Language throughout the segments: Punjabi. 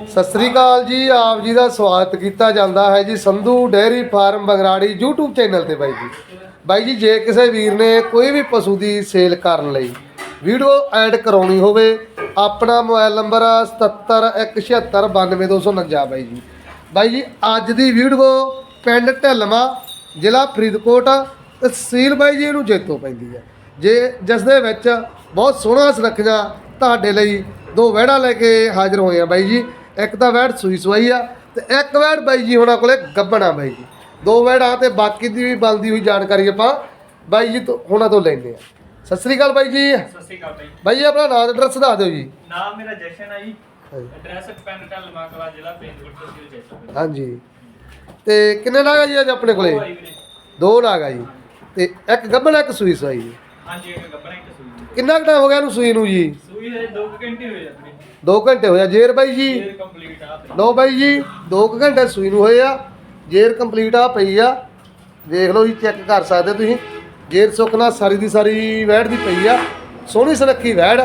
ਸਤਿ ਸ੍ਰੀ ਅਕਾਲ ਜੀ, ਆਪ ਜੀ ਦਾ ਸਵਾਗਤ ਕੀਤਾ ਜਾਂਦਾ ਹੈ ਜੀ Sandhu dairy farm Bagrari YouTube channel ਤੇ ਬਾਈ ਜੀ। ਬਾਈ ਜੀ, ਜੇ ਕਿਸੇ ਵੀਰ ਨੇ ਕੋਈ ਵੀ ਪਸ਼ੂ ਦੀ ਸੇਲ ਕਰਨ ਲਈ ਵੀਡੀਓ ਐਡ ਕਰਾਉਣੀ ਹੋਵੇ, ਆਪਣਾ ਮੋਬਾਈਲ ਨੰਬਰ 7717692249 ਬਾਈ ਜੀ। ਬਾਈ ਜੀ, ਅੱਜ ਦੀ ਵੀਡੀਓ ਪਿੰਡ ਢਿਲਮਾ ਜ਼ਿਲ੍ਹਾ ਫਰੀਦਕੋਟ, ਤਹਿਸੀਲ ਬਾਈ ਜੀ, ਇਹਨੂੰ ਜੇਤੋ ਪੈਂਦੀ ਹੈ। ਜੇ ਜਿਸ ਦੇ ਵਿੱਚ ਬਹੁਤ ਸੋਹਣਾ ਸੁਰੱਖਿਆ ਤੁਹਾਡੇ ਲਈ ਦੋ ਵਹਿੜਾ ਲੈ ਕੇ ਹਾਜ਼ਰ ਹੋਏ ਆ ਬਾਈ ਜੀ। ਇੱਕ ਤਾਂ ਵਹਿੜ ਸੂਈ ਸਵਾਈ ਆ ਤੇ ਇੱਕ ਵਹਿੜ ਬਾਈ ਜੀ ਹੁਣਾਂ ਕੋਲੇ ਗੱਬਣਾ ਬਾਈ ਜੀ। ਦੋ ਵਹਿੜਾਂ ਤੇ ਬਾਕੀ ਦੀ ਵੀ ਬਲਦੀ ਹੋਈ ਜਾਣਕਾਰੀ ਆਪਾਂ ਬਾਈ ਜੀ ਤੋਂ ਹੁਣਾਂ ਤੋਂ ਲੈਂਦੇ ਆ। ਸਤਿ ਸ੍ਰੀ ਅਕਾਲ ਬਾਈ ਜੀ। ਸਤਿ ਸ਼੍ਰੀ ਅਕਾਲ ਬਾਈ ਬਾਈ ਜੀ ਆਪਣਾ ਨਾਮ ਐਡਰੈਸ ਦੱਸ ਦਿਓ ਜੀ। ਨਾਮ ਮੇਰਾ ਜਸ਼ਨ ਹੈ ਜੀ। ਐਡਰੈਸ ਪਿੰਡ ਢਲਮਾ ਕਲਾ ਜ਼ਿਲ੍ਹਾ ਫਰੀਦਕੋਟ ਤਹਿਸੀਲ ਜੈਸਲਮੇਰ ਹਾਂਜੀ। ਤੇ ਕਿੰਨੇ ਨਾਗ ਆ ਜੀ ਅੱਜ ਆਪਣੇ ਕੋਲੇ? ਦੋ ਨਾਗ ਆ ਜੀ। ਤੇ ਇੱਕ ਗੱਬਣਾ ਇੱਕ ਸੂਈ ਸਵਾਈ। ਜੀ ਹਾਂਜੀ ਇੱਕ ਗੱਬਣਾ ਇੱਕ ਸੂਈ। ਕਿੰਨਾ ਕੁ ਟਾਈਮ ਹੋ ਗਿਆ ਇਹਨੂੰ ਸੂਈ ਨੂੰ ਜੀ? ਸੂਈ ਦੇ 2 ਘੰਟੇ ਹੋਏ ਆ ਵੀਰੇ 2 ਘੰਟੇ ਹੋਇਆ ਜੇਰ ਬਾਈ ਜੀ। ਕੰਪਲੀਟ ਆ ਲਓ ਬਾਈ ਜੀ 2 ਘੰਟੇ ਸੂਈ ਨੂੰ ਹੋਏ ਆ। ਜੇਰ ਕੰਪਲੀਟ ਆ ਪਈ ਆ। ਦੇਖ ਲਓ ਜੀ ਚੈੱਕ ਕਰ ਸਕਦੇ ਤੁਸੀਂ। ਜੇਰ ਸੁੱਕਣਾ ਸਾਰੀ ਦੀ ਸਾਰੀ ਵੈੜ ਦੀ ਪਈ ਆ। ਸੋਹਣੀ ਸੁਨੱਖੀ ਵੈੜ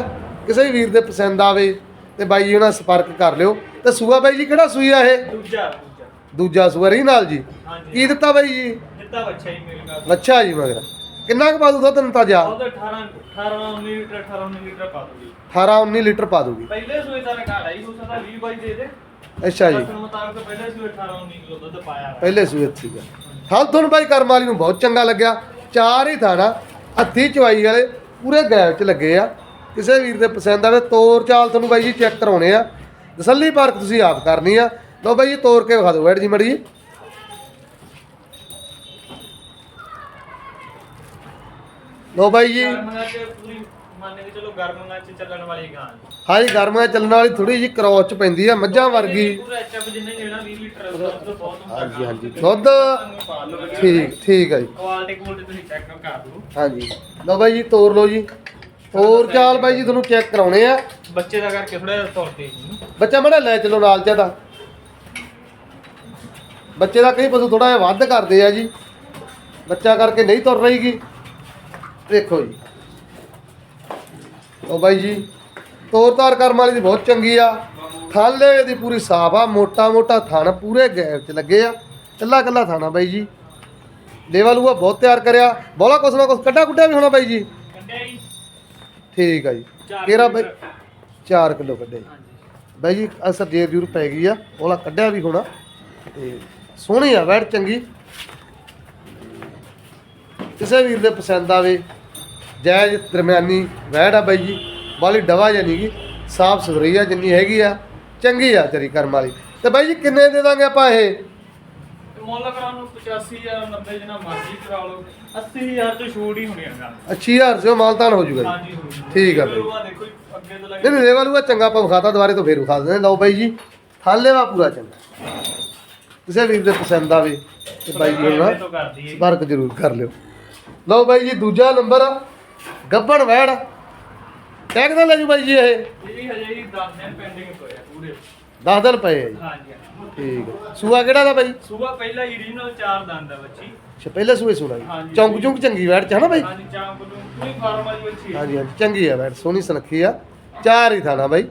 ਕਿਸੇ ਵੀ ਵੀਰ ਦੇ ਪਸੰਦ ਆਵੇ ਤੇ ਬਾਈ ਜੀ ਉਹਨਾਂ ਸੰਪਰਕ ਕਰ ਲਿਓ। ਤੇ ਸੂਆ ਬਾਈ ਜੀ ਕਿਹੜਾ ਸੂਈ ਆ ਇਹ? ਦੂਜਾ ਦੂਜਾ। ਦੂਜਾ ਸੂਆ ਰਹੀ ਨਾਲ ਜੀ ਕੀ ਦਿੱਤਾ ਬਾਈ ਜੀ? ਦਿੱਤਾ ਬੱਚਾ ਹੀ ਮਿਲ ਗਿਆ। ਅੱਛਾ ਜੀ ਮਗਰ। ਕਿੰਨਾ ਕੁ ਪਾ ਦੂ ਦੁੱਧ ਨਤਾਜਾ ਉਹਦਾ 18 18 19 ਲੀਟਰ 18 19 ਲੀਟਰ ਪਾ ਦੂਗੀ 18 19 ਲੀਟਰ ਪਾ ਦੂਗੀ ਪਹਿਲੇ ਸੂਏ ਦਾ ਰਿਕਾਰਡ ਆਈ ਹੋ ਸਕਦਾ 20 ਬਾਈ ਦੇ ਦੇ। ਅੱਛਾ ਜੀ। ਮੁਤਾਬਕ ਪਹਿਲੇ ਸੂਏ 18 19 ਕਿਲੋ ਦੁੱਧ ਪਾਇਆ ਹੋਇਆ। ਪਹਿਲੇ ਸੂਏ ਸੀਗਾ ਹਾਲ ਤੁਹਾਨੂੰ ਬਾਈ ਕਰਮ ਵਾਲੀ ਨੂੰ ਬਹੁਤ ਚੰਗਾ ਲੱਗਿਆ। ਚਾਰ ਹੀ ਥਾਣਾ ਹੱਥੀ ਚਵਾਈ ਵਾਲੇ ਪੂਰੇ ਗੈਪ ਚ ਲੱਗੇ ਆ। ਕਿਸੇ ਵੀਰ ਦੇ ਪਸੰਦ ਆਵੇ ਤੋਰ ਚਾਲ ਤੁਹਾਨੂੰ ਬਾਈ ਜੀ ਚੈੱਕ ਕਰਾਉਣੇ ਆ। ਤਸੱਲੀ ਪਾਰਕ ਤੁਸੀਂ ਆਪ ਕਰਨੀ ਆ। ਲਓ ਬਾਈ ਜੀ ਤੋਰ ਕੇ ਵਿਖਾ ਦਿਓ ਵੈਟ ਜੀ ਮੜੀ ਜੀ ਲਓ ਬਾਈ ਜੀ। ਗਰਮੀਆਂ 'ਚ ਪੂਰੀ ਮੰਨ ਕੇ ਚਲੋ ਗਰਮੀਆਂ 'ਚ ਚੱਲਣ ਵਾਲੀ ਗਾਂ ਹਾਂ ਜੀ ਗਰਮਾਂ 'ਚ ਚੱਲਣ ਵਾਲੀ ਥੋੜੀ ਜੀ ਕਰੋਚ ਪੈਂਦੀ ਆ ਮੱਝਾਂ ਵਰਗੀ। ਪੂਰਾ ਐਚਐਫ ਜਿੰਨਾ ਹੀ ਲੈਣਾ 20 ਲੀਟਰ ਦੁੱਧ ਬਹੁਤ ਹੁੰਦਾ। ਹਾਂਜੀ ਹਾਂਜੀ। ਦੁੱਧ ਠੀਕ ਠੀਕ ਆ ਜੀ। ਕੁਆਲਿਟੀ ਕੁਆਲਿਟੀ ਤੁਸੀਂ ਚੈੱਕ ਕਰ ਲਓ। ਹਾਂਜੀ। ਲਓ ਬਾਈ ਜੀ ਤੋਰ ਲਓ ਜੀ। ਤੋਰ ਚਾਲ ਬਾਈ ਜੀ ਤੁਹਾਨੂੰ ਚੈੱਕ ਕਰਾਉਣੇ ਆ। ਬੱਚੇ ਦਾ ਕਰਕੇ ਥੋੜਾ ਜਿਹਾ ਤੌਰ ਤੇ ਬੱਚਾ ਮੜਾ ਲੈ ਚਲੋ ਨਾਲ ਚਾਹਦਾ ਬੱਚੇ ਦਾ ਕਈ ਪਸ਼ੂ ਥੋੜਾ ਜਿਹਾ ਵੱਧ ਕਰਦੇ ਆ ਜੀ। ਬੱਚਾ ਕਰਕੇ ਨਹੀਂ ਤੁਰ ਰਹੀਗੀ ਦੇਖੋ ਜੀ। ਉਹ ਬਾਈ ਜੀ ਤੋਰ ਤਾਰ ਕਰਮ ਵਾਲੀ ਦੀ ਬਹੁਤ ਚੰਗੀ ਆ। ਥਾਲੇ ਦੀ ਪੂਰੀ ਸਾਫ਼ ਆ ਮੋਟਾ ਮੋਟਾ ਥਣ ਪੂਰੇ ਗੈਪ 'ਚ ਲੱਗੇ ਆ। ਕੱਲਾ ਕੱਲਾ ਥਾਣਾ ਬਾਈ ਜੀ। ਲੇਵਾ ਲੂਆ ਬਹੁਤ ਤਿਆਰ ਕਰਿਆ। ਬੋਲਾ ਕੁਛ ਨਾ ਕੁਛ ਕੱਢਾ ਕੁੱਟਿਆ ਵੀ ਹੋਣਾ ਬਾਈ ਜੀ? ਠੀਕ ਆ ਜੀ। ਕਿਹੜਾ ਬਾਈ ਲੀਟਰ। 4 ਕਿਲੋ ਕੱਢੇ। ਜੀ ਹਾਂਜੀ। ਬਾਈ ਜੀ ਅਸਰ ਜੇਰ ਜੂਰ ਪੈ ਗਈ ਆ। ਉਹਲਾ ਕੱਢਿਆ ਵੀ ਹੋਣਾ। ਤੇ ਸੋਹਣੀ ਆ ਵੈੜ ਚੰਗੀ। ਕਿਸੇ ਵੀਰ ਦੇ ਪਸੰਦ ਆਵੇ ਜਾਇਜ਼ ਦਰਮਿਆਨੀ ਵੈੜ ਆ ਬਾਈ ਜੀ ਬਾਲੀ ਡਵਾ ਜਾਨੀ ਗੀ ਸਾਫ਼ ਸੁਥਰੀ ਆ ਜਿੰਨੀ ਹੈਗੀ ਆ ਚੰਗੀ ਆ ਤੇਰੀ ਕਰਮ ਵਾਲੀ। ਤੇ ਬਾਈ ਜੀ ਕਿੰਨੇ ਦੇ ਦਾਂਗੇ ਆਪਾਂ ਇਹ? ਤੇ ਮੁੱਲ ਕਰਾਉਣ ਨੂੰ 85000 90 ਜਿੰਨਾ ਮਰਜ਼ੀ ਕਰਾ ਲਓ। 80000 ਚ ਛੋੜ ਹੀ ਹੋਣੀ ਹੈਗਾ 8000 ਸੇ ਮਾਲਤਾਨ ਹੋ ਜੂਗਾ ਜੀ। ਹਾਂਜੀ ਹੋ ਜੂਗਾ। ਠੀਕ ਆ ਬਾਈ। ਚਲੋ ਆਹ ਦੇਖੋ ਜੀ, ਅੱਗੇ ਤੋਂ ਨਹੀਂ ਲੱਗੇ ਨਹੀਂ ਲੈਵਾ ਲੂਆ ਚੰਗਾ ਆਪਾਂ ਵਿਖਾਤਾ ਦੁਬਾਰੇ ਤੋਂ ਫੇਰ ਵਿਖਾ ਦਿੰਦੇ ਲਓ ਬਾਈ ਜੀ ਥਾਲੇ ਵਾ ਪੂਰਾ ਚੰਗਾ। ਕਿਸੇ ਵੀਰ ਦੇ ਪਸੰਦ ਆਵੇ ਤੇ ਬਾਈ ਜੀ ਹੁਣ ਤੋਂ ਕਰਦੀ ਹੈ ਸੰਪਰਕ ਜ਼ਰੂਰ ਕਰ ਲਿਓ। ਲਓ ਬਾਈ ਜੀ ਦੂਜਾ ਨੰਬਰ ਗੱਬਣ ਵੈੜ। ਟੈਗ ਦਾ ਲੈ ਜੂ ਬਾਈ ਜੀ ਇਹ। ਇਹ ਹਜੇ ਹੀ 10 ਦਿਨ ਪੈਂਡਿੰਗ ਪਏ ਆ ਪੂਰੇ। 10 ਦਿਨ ਪਏ ਆ ਜੀ। ਹਾਂਜੀ। ਠੀਕ ਹੈ ਸੂਆ ਕਿਹੜਾ ਦਾ ਬਾਈ? ਸੂਬਾ ਪਹਿਲਾ ਰੀਜਨਲ ਚਾਰ ਦੰਦ ਆ ਬੱਚੀ। ਅੱਛਾ ਪਹਿਲੇ ਸੂਏ ਸੂਣਾ ਜੀ। ਹਾਂਜੀ। ਚੌਂਕ ਚੌਂਕ ਚੰਗੀ ਵੈੜ ਚ ਹਨਾ ਬਾਈ? ਹਾਂਜੀ ਚਾਂਪ ਨੂੰ ਪੂਰੀ ਫਾਰਮ ਵਾਲੀ ਬੱਚੀ ਹੈ। ਹਾਂਜੀ ਹਾਂਜੀ। ਚੰਗੀ ਆ ਵੈੜ ਸੋਹਣੀ ਸੁਨੱਖੀ ਆ। ਚਾਰ ਹੀ ਥਾਣਾ ਬਾਈ।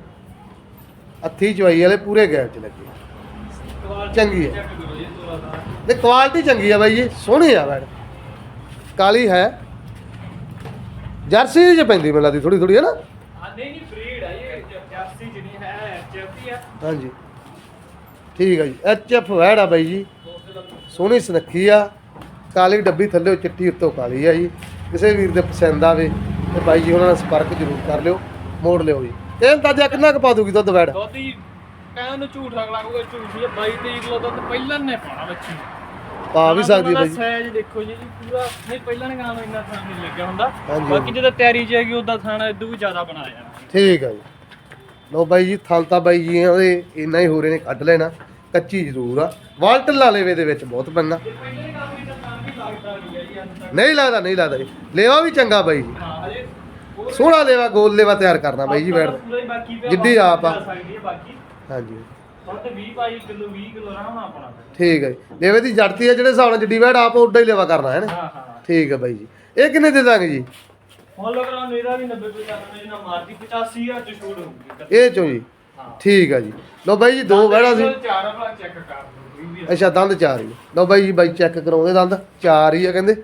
ਹੱਥੀ ਚਵਾਈ ਵਾਲੇ ਪੂਰੇ ਗੈਪ ਚ ਲੱਗੇ ਚੰਗੀ ਹੈ। ਚੈੱਕ ਕਰੋ ਜੀ ਤੋਲਾ ਦਾ। ਤੇ ਕੁਆਲਿਟੀ ਚੰਗੀ ਆ ਬਾਈ ਜੀ ਸੋਹਣੀ ਆ ਵੈੜ। ਕਾਲੀ ਹੈ। ਜਰਸੀ ਚ ਪੈਂਦੀ ਮੈਨੂੰ ਲੱਗਦੀ ਥੋੜੀ ਥੋੜੀ ਹੈ ਨਾ? ਹਾਂ ਨਹੀਂ ਨਹੀਂ ਬਰੀਡ ਹੈ ਇਹ ਜਰਸੀ ਜਿਹੜੀ ਹੈ ਜਰਸੀ ਆ। ਹਾਂਜੀ। ਠੀਕ ਆ ਜੀ ਐਚ ਐਫ ਵੈੜ ਆ ਬਾਈ ਜੀ। ਸੋਹਣੀ ਸੁਨੱਖੀ ਆ। ਕਾਲੀ ਡੱਬੀ ਥੱਲੇ ਚਿੱਟੀ ਉੱਤੋਂ ਕਾਲੀ ਆ ਜੀ। ਕਿਸੇ ਵੀਰ ਦੇ ਪਸੰਦ ਆਵੇ ਤੇ ਬਾਈ ਜੀ ਉਹਨਾਂ ਨਾਲ ਸੰਪਰਕ ਜ਼ਰੂਰ ਕਰ ਲਿਓ ਮੋੜ ਲਿਓ ਜੀ। ਇਹ ਅੰਦਾਜ਼ਾ ਕਿੰਨਾ ਕੁ ਪਾ ਦੂਗੀ ਦੁੱਧ ਵੈੜ? ਦੁੱਧ ਹੀ ਕਹਿਣ ਨੂੰ ਝੂਠ ਅਗਲਾ ਕੋਈ ਝੂਠ ਹੀ 22 23 ਕਿਲੋ ਦੁੱਧ ਪਹਿਲਾਂ ਨੇ ਪਾਣਾ ਬੱਚੀ ਪਾ ਵੀ ਸਕਦੀ ਹੈ ਬਾਈ। ਜੀ ਸਾਈਜ਼ ਦੇਖੋ ਜੀ ਪੂਰਾ ਨਹੀਂ ਪਹਿਲਾਂ ਨੇ ਇੰਨਾ ਥਾਂ ਨਹੀਂ ਲੱਗਿਆ ਹੁੰਦਾ। ਹਾਂਜੀ, ਬਾਕੀ ਜਦੋਂ ਤਿਆਰੀ ਚ ਹੈਗੀ ਉਦਾਂ ਥਾਣਾ ਇਦੋਂ ਵੀ ਜ਼ਿਆਦਾ ਬਣਾ ਜਾਣਾ ਠੀਕ ਆ ਜੀ। ਲੋ ਬਾਈ ਜੀ ਥਲ ਤਾਂ ਬਾਈ ਜੀ ਇੰਨਾ ਹੀ ਹੋ ਰਹੇ ਨੇ ਕੱਢ ਲੈਣਾ। ਕੱਚੀ ਜ਼ਰੂਰ ਆ। ਵਾਲਟ ਲਾਲੇਵੇ ਦੇ ਵਿੱਚ ਬਹੁਤ ਪਹਿਲੇ ਕੰਮ ਵੀ ਲੱਗਦਾ ਨਹੀਂ ਹੈ ਜੀ ਅੰਤ ਤੱਕ। ਨਹੀਂ ਲੱਗਦਾ ਨਹੀਂ ਲੱਗਦਾ ਜੀ। ਲੇਵਾ ਵੀ ਚੰਗਾ ਬਾਈ ਜੀ। ਹਾਂ ਹਜੇ ਹੋਰ ਸੋਹਣਾ ਲੇਵਾ ਗੋਲ ਲੇਵਾ ਤਿਆਰ ਕਰਨਾ ਬਾਈ ਜੀ ਦਾ। ਪੂਰਾ ਹੀ ਬਾਕੀ ਪਿਆ, ਜਿੱਡੀ ਆਪ ਆ। ਜਾ ਸਕਦੀ ਹੈ ਬਾਕੀ। ਹਾਂਜੀ। ਦੁੱਧ 20 22 ਕਿਲੋ 20 ਕਿਲੋ ਆਰਾਮ ਨਾਲ ਆਪਣਾ। ਠੀਕ ਹੈ ਜੀ। ਲੇਵੇ ਦੀ ਜੜਤੀ ਹੈ ਜਿਹੜੇ ਹਿਸਾਬ ਨਾਲ ਜਿੱਡੀ ਵੈੜ ਆਪ ਉੱਡਾ ਹੀ ਲੇਵਾ ਕਰਨਾ ਹੈ ਨਾ? ਹਾਂ ਹਾਂ। ਠੀਕ ਹੈ ਬਾਈ ਜੀ। ਇਹ ਕਿੰਨੇ ਦੇ ਦਾਂਗੇ ਜੀ? ਮੁੱਲ ਕਰਾਂ ਮੇਰਾ ਵੀ 90 95 ਜਿੰਨਾ ਮਾਰਦੀ 85 ਹਜ਼ਾਰ ਚ ਛੋੜ ਹੋਊਗੀ। ਇਹ ਚੋਂ ਜੀ। ਹਾਂ। ਠੀਕ ਆ ਜੀ। ਲਓ ਬਾਈ ਜੀ ਦੋ ਵੜਾ ਸੀ। ਚਾਰ ਵਾਲਾ ਚੈੱਕ ਕਰ ਲਓ ਕੋਈ ਵੀ ਅੱਛਾ ਦੰਦ ਚਾਰ ਹੀ। ਲਓ ਬਾਈ ਜੀ ਬਾਈ ਚੈੱਕ ਕਰਾਉਂਦੇ ਦੰਦ। ਚਾਰ ਹੀ ਆ ਕਹਿੰਦੇ।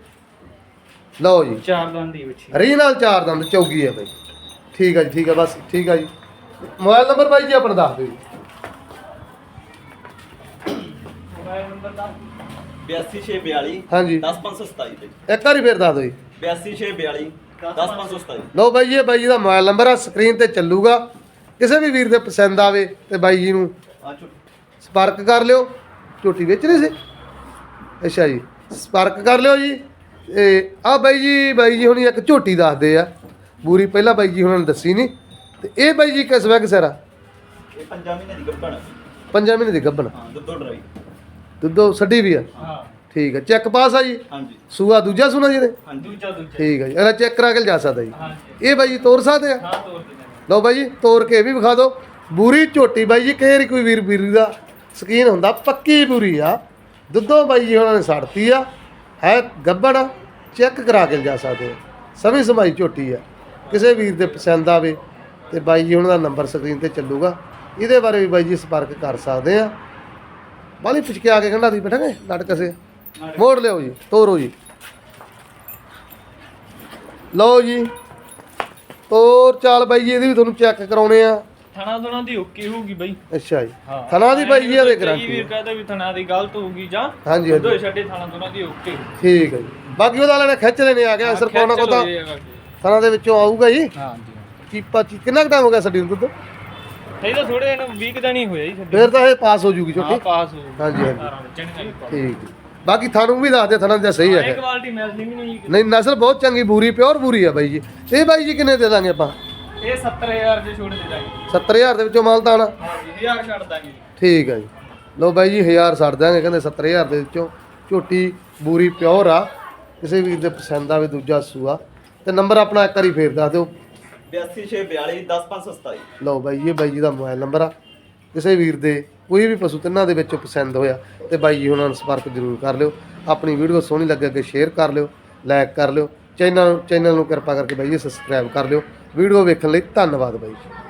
ਲਓ ਜੀ। ਚਾਰ ਦੰਦ ਦੀ ਰੀ ਨਾਲ ਚਾਰ ਦੰਦ ਚੌਗੀ ਆ ਬਾਈ। ਠੀਕ ਆ ਜੀ ਠੀਕ ਆ ਬਸ। ਠੀਕ ਆ ਜੀ। ਮੋਬਾਈਲ ਨੰਬਰ ਬਾਈ ਜੀ ਆਪਣਾ ਦੱਸ ਦਿਓ ਜੀ। ਨੰਬਰ ਦਾ 82642 ਹਾਂਜੀ। 10527 ਤੇ। ਇੱਕ ਵਾਰੀ ਫੇਰ ਦੱਸ ਦਿਓ ਜੀ। 82642 10527 ਲਓ ਬਾਈ ਜੀ ਇਹ ਬਾਈ ਜੀ ਦਾ ਮੋਬਾਈਲ ਨੰਬਰ ਆ ਸਕਰੀਨ ਤੇ ਚੱਲੂਗਾ। ਕਿਸੇ ਵੀ ਵੀਰ ਦੇ ਪਸੰਦ ਆਵੇ ਤੇ ਬਾਈ ਜੀ ਨੂੰ ਆ ਚੁ ਸੰਪਰਕ ਕਰ ਲਿਓ। ਝੋਟੀ ਵੇਚ ਰਹੇ ਸੀ? ਅੱਛਾ ਜੀ ਸੰਪਰਕ ਕਰ ਲਿਓ ਜੀ। ਤੇ ਆ ਬਾਈ ਜੀ ਬਾਈ ਜੀ ਹੁਣੀ ਇੱਕ ਝੋਟੀ ਦੱਸਦੇ ਆ। ਬੂਰੀ ਪਹਿਲਾਂ ਬਾਈ ਜੀ ਹੁਣਾਂ ਨੇ ਦੱਸੀ ਨਹੀਂ। ਤੇ ਇਹ ਬਾਈ ਜੀ ਕਿਸ ਵਗ ਸਰਾ ਇਹ ਪੰਜਾਂ ਮਹੀਨੇ ਦੀ ਗੱਭਣ ਆ। ਪੰਜਾਂ ਮਹੀਨੇ ਦੀ ਗੱਭਣ। ਹਾਂ ਦੁੱਧੋ ਡਰਾਈ। ਦੁੱਧੋ ਛੱਡੀ ਵੀ ਆ। ਹਾਂ। ਠੀਕ ਹੈ ਚੈੱਕ ਪਾਸ ਆ ਜੀ? ਹਾਂਜੀ। ਸੂਆ ਦੂਜਾ ਸੁਣਾ ਜੀ ਨੇ ਹਾਂਜੀ। ਦੂਜਾ ਦੂਜਾ। ਠੀਕ ਹੈ ਜੀ ਇਹਦਾ ਚੈੱਕ ਕਰਾ ਕੇ ਜਾ ਸਕਦਾ ਜੀ। ਹਾਂਜੀ। ਇਹ ਬਾਈ ਜੀ ਤੋਰ ਸਕਦੇ ਆ? ਹਾਂ ਤੋਰ ਦਿੰਦੇ ਲਓ ਬਾਈ ਜੀ ਤੋਰ ਕੇ ਇਹ ਵੀ ਵਿਖਾ ਦਿਓ। ਬੂਰੀ ਝੋਟੀ ਬਾਈ ਜੀ ਕਿਹੜੀ ਕੋਈ ਵੀਰ ਵੀਰ ਦਾ ਸਕੀਨ ਹੁੰਦਾ? ਪੱਕੀ ਬੂਰੀ ਆ। ਦੁੱਧੋਂ ਬਾਈ ਜੀ ਉਹਨਾਂ ਨੇ ਸੜਤੀ ਆ। ਹੈ ਗੱਬੜ ਚੈੱਕ ਕਰਾ ਕੇ ਜਾ ਸਕਦੇ ਆ। ਸਮੀ ਸਮਾਈ ਝੋਟੀ ਆ। ਕਿਸੇ ਵੀਰ ਦੇ ਪਸੰਦ ਆਵੇ ਤੇ ਬਾਈ ਜੀ ਉਹਨਾਂ ਦਾ ਨੰਬਰ ਸਕਰੀਨ ਤੇ ਚੱਲੂਗਾ। ਇਹਦੇ ਬਾਰੇ ਵੀ ਬਾਈ ਜੀ ਸੰਪਰਕ ਕਰ ਸਕਦੇ ਆ। ਬਾਲੀ ਪੁੱਛ ਆ ਕੇ ਕਹਿੰਦਾ ਦੀ ਬੈਠਾਂਗੇ ਲੜ ਕਸੇ ਮੋੜ ਲਿਓ ਜੀ ਤੋਰੋ ਜੀ। ਲਓ ਜੀ ਤੋਰ ਚਾਲ ਬਾਈ ਜੀ ਇਹਦੀ ਵੀ ਤੁਹਾਨੂੰ ਚੈੱਕ ਕਰਾਉਣੇ ਆ। ਥਣਾ ਥਣਾ ਦੀ ਓਕੇ ਹੋਊਗੀ ਬਈ। ਅੱਛਾ ਜੀ। ਹਾਂ। ਥਣਾ ਦੀ ਬਾਈ ਜੀ ਇਹਦੇ ਗਰੰਟੀ ਵੀਰ ਕਹਦੇ ਵੀ ਥਣਾ ਦੀ ਗਲਤ ਹੋਊਗੀ ਜਾਂ ਹਾਂਜੀ ਹਾਂਜੀ। ਦੋ ਛੱਡੇ ਥਣਾ ਥਣਾ ਦੀ ਓਕੇ ਠੀਕ ਹੈ ਜੀ। ਬਾਕੀ ਉਹਦਾ ਲੈਣੇ ਖਿੱਚ ਲੈਣੇ ਆ ਗਿਆ ਅਸਰ ਕੋਨਾ ਕੋ ਤਾਂ ਥਣਾ ਦੇ ਵਿੱਚੋਂ ਆਊਗਾ ਜੀ। ਹਾਂ ਜੀ ਚੀਪਾ ਚੀ ਕਿੰਨਾ ਟਾਈਮ ਹੋ ਗਿਆ ਸਾਡੀ ਨੂੰ ਦੁੱਧ? ਇਹ ਤਾਂ ਥੋੜੇ ਇਹਨੂੰ ਵੀਕ ਦਾ ਨਹੀਂ ਹੋਇਆ ਜੀ ਛੱਡੇ। ਫੇਰ ਤਾਂ ਇਹ ਪਾਸ ਹੋ ਜੂਗੀ ਹਾਂ ਛੋਟੀ ਪਾਸ ਹੋ ਹਾਂਜੀ ਹਾਂਜੀ। ਚੰਗੀ ਠੀਕ ਬਾਕੀ ਥਾਨੂੰ ਵੀ ਦੱਸ ਦੇ ਥਣਾ ਦਾ ਸਹੀ ਹੈ। ਕੁਆਲਿਟੀ ਵੀ ਨਹੀਂ ਨਹੀਂ ਨਸਲ ਬਹੁਤ ਚੰਗੀ ਬੂਰੀ ਪਿਓਰ ਬੂਰੀ ਆ ਬਾਈ ਜੀ। ਇਹ ਬਾਈ ਜੀ ਕਿੰਨੇ ਦੇ ਦਾਂਗੇ ਆਪਾਂ? ਇਹ 70000 ਦੇ ਛੋੜ ਦੇ ਦਾਂਗੇ। 70000 ਦੇ ਵਿੱਚੋਂ ਮਾਲ ਤਾਣਾ ਹਾਂਜੀ 1000 ਛੱਡ ਦਾਂਗੇ ਠੀਕ ਹੈ ਜੀ। ਲੋ ਬਾਈ ਜੀ 1000 ਛੱਡ ਦਾਂਗੇ ਕਹਿੰਦੇ 70000 ਦੇ ਵਿੱਚੋਂ ਝੋਟੀ ਬੂਰੀ ਪਿਓਰ ਆ। ਕਿਸੇ ਵੀਰ ਦੇ ਪਸੰਦ ਆਵੇ ਦੂਜਾ ਸੂਆ। ਤੇ ਨੰਬਰ ਆਪਣਾ ਇੱਕ ਵਾਰੀ ਫੇਰ ਦੱਸ ਦਿਓ। 82642 10527 ਲਓ ਬਾਈ, ਇਹ ਬਾਈ ਜੀ ਦਾ ਮੋਬਾਈਲ ਨੰਬਰ ਆ। ਕਿਸੇ ਵੀਰ ਦੇ ਕੋਈ ਵੀ ਪਸ਼ੂ ਤਿੰਨਾਂ ਦੇ ਵਿੱਚੋਂ ਪਸੰਦ ਹੋਇਆ ਤੇ ਬਾਈ ਜੀ ਉਹਨਾਂ ਨੂੰ ਸੰਪਰਕ ਜ਼ਰੂਰ ਕਰ ਲਿਓ। ਆਪਣੀ ਵੀਡੀਓ ਸੋਹਣੀ ਲੱਗੇ ਅੱਗੇ ਸ਼ੇਅਰ ਕਰ ਲਿਓ ਲਾਈਕ ਕਰ ਲਿਓ। ਚੈਨਲ ਚੈਨਲ ਨੂੰ ਕਿਰਪਾ ਕਰਕੇ ਬਾਈ ਜੀ ਸਬਸਕ੍ਰਾਈਬ ਕਰ ਲਿਓ। ਵੀਡੀਓ ਵੇਖਣ ਲਈ ਧੰਨਵਾਦ ਬਾਈ ਜੀ।